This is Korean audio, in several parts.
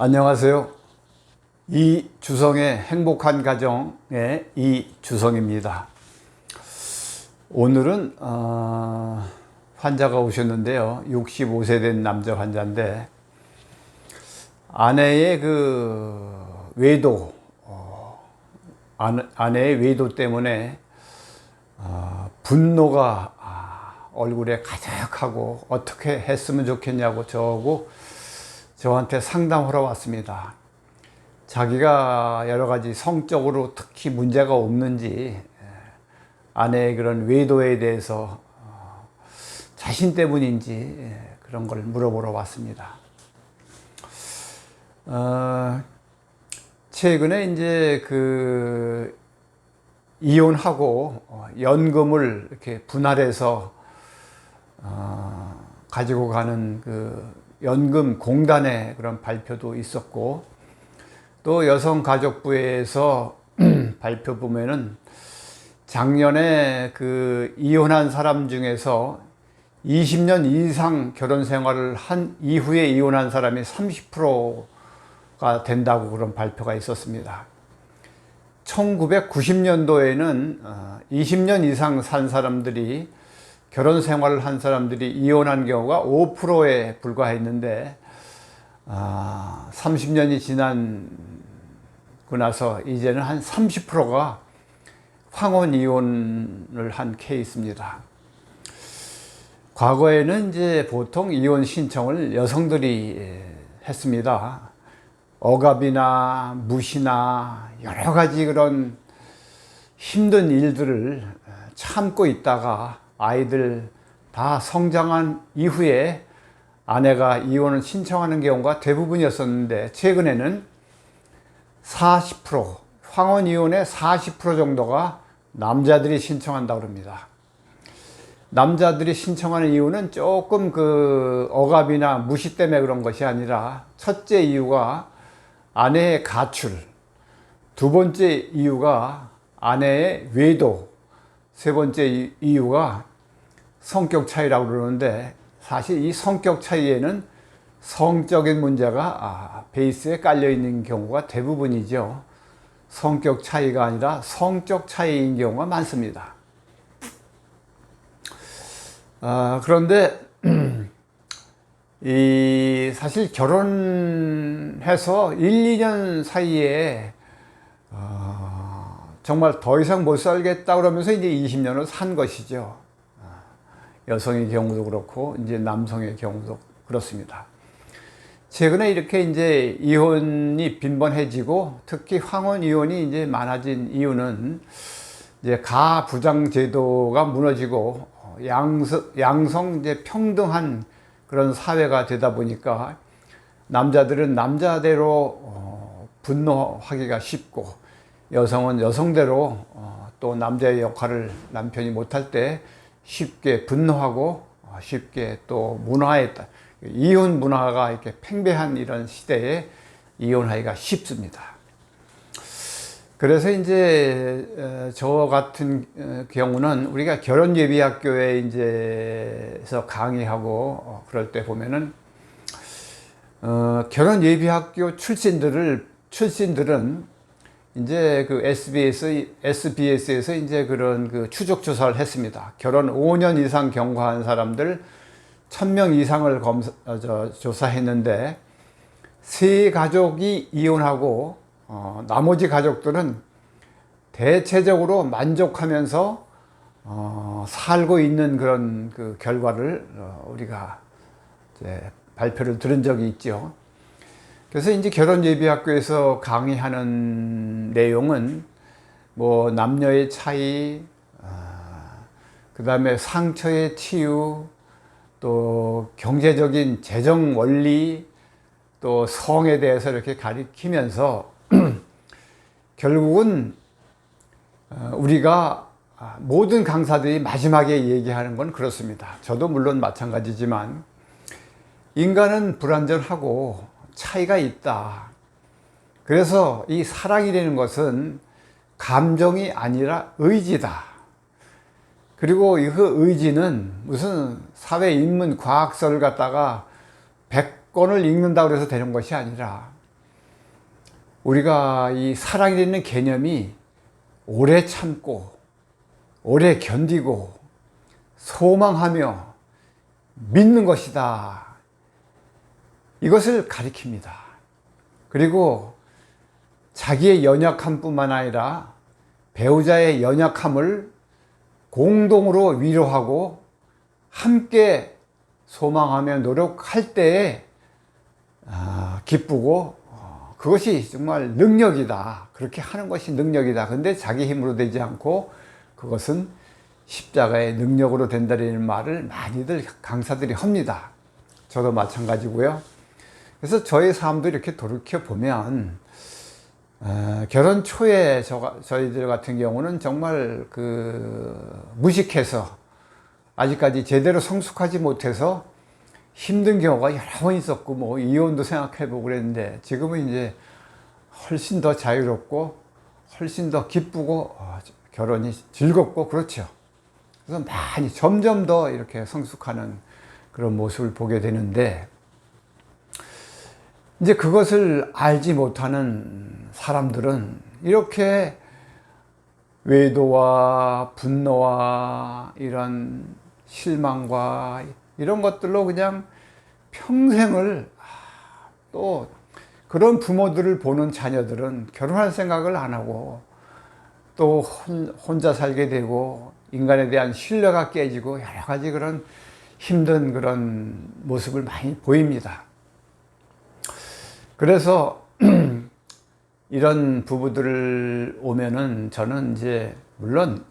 안녕하세요. 이 주성의 행복한 가정의 이 주성입니다. 오늘은 어, 환자가 오셨는데요. 65세 된 남자 환자인데 아내의 그 외도 어, 아내- 아내의 외도 때문에 어, 분노가 아, 얼굴에 가득하고 어떻게 했으면 좋겠냐고 저하고 저한테 상담하러 왔습니다. 자기가 여러 가지 성적으로 특히 문제가 없는지 예, 아내의 그런 외도에 대해서 어, 자신 때문인지 예, 그런 걸 물어보러 왔습니다. 어, 최근에 이제 그 이혼하고 어, 연금을 이렇게 분할해서 어, 가지고 가는 그 연금 공단의 그런 발표도 있었고 또 여성가족부에서 발표 보면은 작년에 그 이혼한 사람 중에서 20년 이상 결혼 생활을 한 이후에 이혼한 사람이 30%가 된다고 그런 발표가 있었습니다. 1990년도에는 20년 이상 산 사람들이 결혼 생활을 한 사람들이 이혼한 경우가 5%에 불과했는데 아, 30년이 지난고 나서 이제는 한 30%가 황혼 이혼을 한 케이스입니다. 과거에는 이제 보통 이혼 신청을 여성들이 예, 했습니다. 억압이나 무시나 여러 가지 그런 힘든 일들을 참고 있다가 아이들 다 성장한 이후에 아내가 이혼을 신청하는 경우가 대부분이었었는데 최근에는 40% 황혼 이혼의 40% 정도가 남자들이 신청한다고 합니다. 남자들이 신청하는 이유는 조금 그 억압이나 무시 때문에 그런 것이 아니라 첫째 이유가 아내의 가출, 두 번째 이유가 아내의 외도, 세 번째 이- 이유가 성격 차이라고 그러는데 사실 이 성격 차이에는 성적인 문제가 아, 베이스에 깔려 있는 경우가 대부분이죠. 성격 차이가 아니라 성적 차이인 경우가 많습니다. 아, 그런데 이 사실 결혼해서 1, 2년 사이에 어, 정말 더 이상 못 살겠다 그러면서 이제 20년을 산 것이죠. 아, 여성의 경우도 그렇고 이제 남성의 경우도 그렇습니다. 최근에 이렇게 이제 이혼이 빈번해지고 특히 황혼 이혼이 이제 많아진 이유는 이제 가부장 제도가 무너지고 어, 양성, 양성 이제 평등한 그런 사회가 되다 보니까 남자들은 남자대로 어, 분노하기가 쉽고 여성은 여성대로 어, 또 남자의 역할을 남편이 못할 때 쉽게 분노하고 어, 쉽게 또 문화에 따- 이혼 문화가 이렇게 팽배한 이런 시대에 이혼하기가 쉽습니다. 그래서 이제 어, 저 같은 어, 경우는 우리가 결혼 예비 학교에 이제서 강의하고 어, 그럴 때 보면은 어, 결혼 예비 학교 출신들을 출신들은 이제 그 SBS SBS에서 이제 그런 그 추적 조사를 했습니다. 결혼 5년 이상 경과한 사람들 1000명 이상을 검사 어, 저, 조사했는데 세 가족이 이혼하고 어, 나머지 가족들은 대체적으로 만족하면서 어, 살고 있는 그런 그 결과를 어, 우리가 발표를 들은 적이 있죠. 그래서 이제 결혼 예비학교에서 강의하는 내용은 뭐 남녀의 차이, 그 다음에 상처의 치유, 또 경제적인 재정 원리, 또 성에 대해서 이렇게 가리키면서 결국은 어, 우리가 아, 모든 강사들이 마지막에 얘기하는 건 그렇습니다. 저도 물론 마찬가지지만 인간은 불완전하고 차이가 있다. 그래서 이 사랑이라는 것은 감정이 아니라 의지다. 그리고 그 의지는 무슨 사회 인문 과학서를 갖다가 100권을 읽는다고 해서 되는 것이 아니라 우리가 이 사랑이라는 개념이 오래 참고, 오래 견디고, 소망하며 믿는 것이다. 이것을 가리킵니다. 그리고 자기의 연약함 뿐만 아니라 배우자의 연약함을 공동으로 위로하고 함께 소망하며 노력할 때에 아, 기쁘고 어, 그것이 정말 능력이다. 그렇게 하는 것이 능력이다. 근데 자기 힘으로 되지 않고 그것은 십자가의 능력으로 된다는 말을 많이들 강사들이 합니다. 저도 마찬가지고요. 그래서 저희 삶도 이렇게 돌이켜 보면 어, 결혼 초에 저, 저희들 같은 경우는 정말 그 무식해서 아직까지 제대로 성숙하지 못해서 힘든 경우가 여러 번 있었고 뭐 이혼도 생각해보고 그랬는데 지금은 이제 훨씬 더 자유롭고 훨씬 더 기쁘고 어, 결혼이 즐겁고 그렇죠. 그래서 많이 점점 더 이렇게 성숙하는 그런 모습을 보게 되는데 이제 그것을 알지 못하는 사람들은 이렇게 외도와 분노와 이런 실망과 이런 것들로 그냥 평생을 아, 또 그런 부모들을 보는 자녀들은 결혼할 생각을 안 하고 또 혼자 살게 되고 인간에 대한 신뢰가 깨지고 여러 가지 그런 힘든 그런 모습을 많이 보입니다. 그래서 이런 부부들을 오면은 저는 이제 물론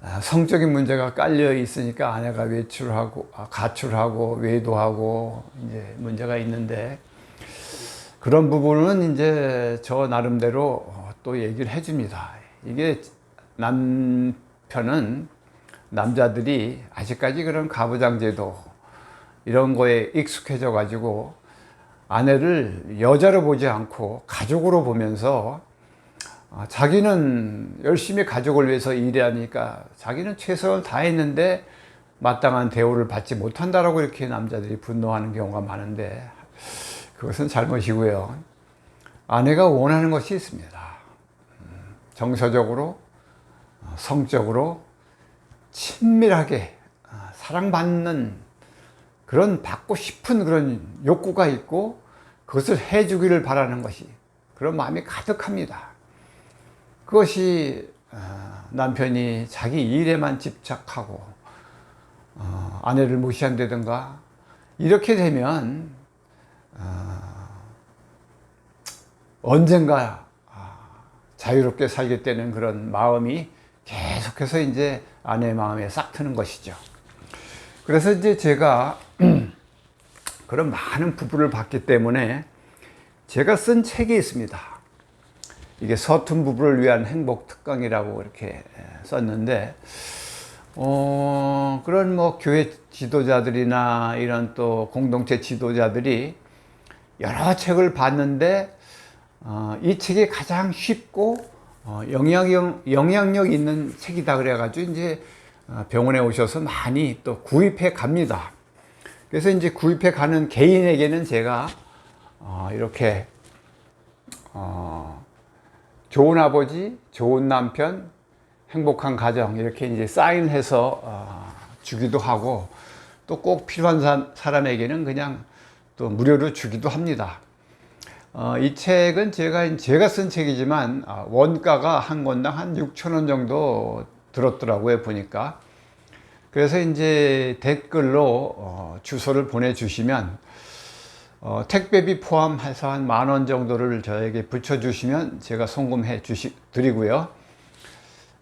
아, 성적인 문제가 깔려 있으니까 아내가 외출하고 아, 가출하고 외도하고 이제 문제가 있는데 그런 부분은 이제 저 나름대로 또 얘기를 해줍니다. 이게 남편은 남자들이 아직까지 그런 가부장제도 이런 거에 익숙해져 가지고 아내를 여자로 보지 않고 가족으로 보면서 아, 자기는 열심히 가족을 위해서 일하니까 자기는 최선을 다했는데 마땅한 대우를 받지 못한다라고 이렇게 남자들이 분노하는 경우가 많은데 그것은 잘못이고요. 아내가 원하는 것이 있습니다. 음, 정서적으로, 어, 성적으로 친밀하게 어, 사랑받는 그런 받고 싶은 그런 욕구가 있고 그것을 해주기를 바라는 것이 그런 마음이 가득합니다. 그것이 어, 남편이 자기 일에만 집착하고 어, 아내를 무시한다든가 이렇게 되면 어, 언젠가 자유롭게 살겠다는 그런 마음이 계속해서 이제 아내의 마음에 싹 트는 것이죠. 그래서 이제 제가 그런 많은 부부를 봤기 때문에 제가 쓴 책이 있습니다. 이게 서툰 부부를 위한 행복 특강이라고 이렇게 썼는데, 어, 그런 뭐 교회 지도자들이나 이런 또 공동체 지도자들이 여러 책을 봤는데, 어, 이 책이 가장 쉽고 어, 영향력, 영향력 있는 책이다 그래가지고 이제 어, 병원에 오셔서 많이 또 구입해 갑니다. 그래서 이제 구입해 가는 개인에게는 제가 어, 이렇게 어, 좋은 아버지, 좋은 남편, 행복한 가정 이렇게 이제 사인해서 어, 주기도 하고 또 꼭 필요한 사, 사람에게는 그냥 또 무료로 주기도 합니다. 어, 이 책은 제가 제가 쓴 책이지만 어, 원가가 한 권당 한 6천 원 정도 들었더라고요 보니까 그래서 이제 댓글로 어, 주소를 보내주시면 어, 택배비 포함해서 한 만 원 정도를 저에게 붙여주시면 제가 송금해 주시 드리고요.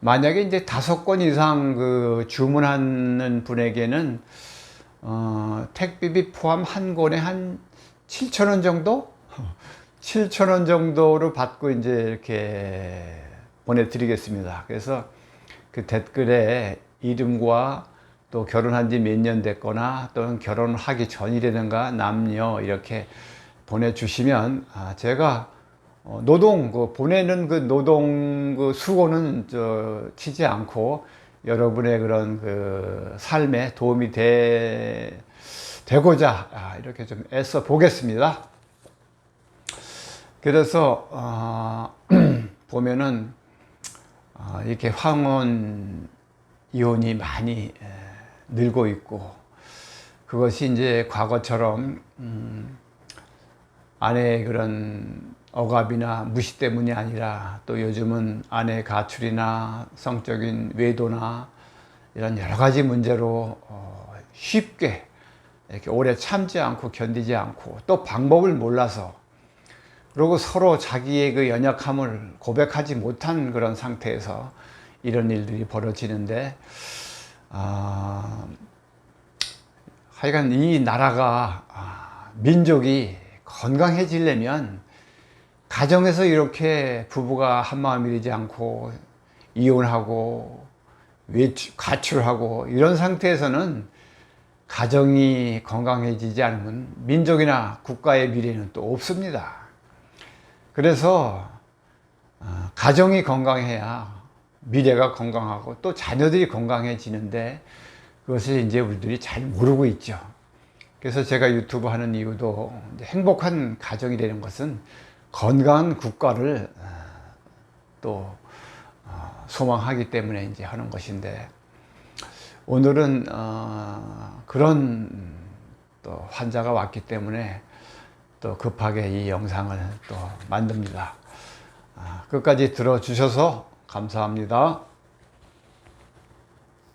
만약에 이제 다섯 건 이상 그 주문하는 분에게는 어, 택배비 포함 한 권에 한 7천 원 정도? 7천 원 정도로 받고 이제 이렇게 보내드리겠습니다. 그래서 그 댓글에 이름과 또 결혼한 지 몇 년 됐거나 또는 결혼하기 전이라든가 남녀 이렇게 보내주시면 아 제가 어, 노동 그 보내는 그 노동 그 수고는 저 치지 않고 여러분의 그런 그 삶에 도움이 되, 되고자 아, 이렇게 좀 애써 보겠습니다. 그래서 어, 보면은 어, 이렇게 황혼 이혼이 많이 에, 늘고 있고 그것이 이제 과거처럼 음, 아내의 그런 억압이나 무시 때문이 아니라 또 요즘은 아내 가출이나 성적인 외도나 이런 여러 가지 문제로 어, 쉽게 이렇게 오래 참지 않고 견디지 않고 또 방법을 몰라서 그리고 서로 자기의 그 연약함을 고백하지 못한 그런 상태에서 이런 일들이 벌어지는데 아, 하여간 이 나라가 아, 민족이 건강해지려면 가정에서 이렇게 부부가 한마음이 되지 않고 이혼하고 외출, 가출하고 이런 상태에서는 가정이 건강해지지 않으면 민족이나 국가의 미래는 또 없습니다. 그래서 어, 가정이 건강해야 미래가 건강하고 또 자녀들이 건강해지는데 그것을 이제 우리들이 잘 모르고 있죠. 그래서 제가 유튜브 하는 이유도 행복한 가정이 되는 것은 건강한 국가를 어, 또 어, 소망하기 때문에 이제 하는 것인데 오늘은 어, 그런 또 환자가 왔기 때문에 또 급하게 이 영상을 또 만듭니다. 아, 끝까지 들어주셔서 감사합니다.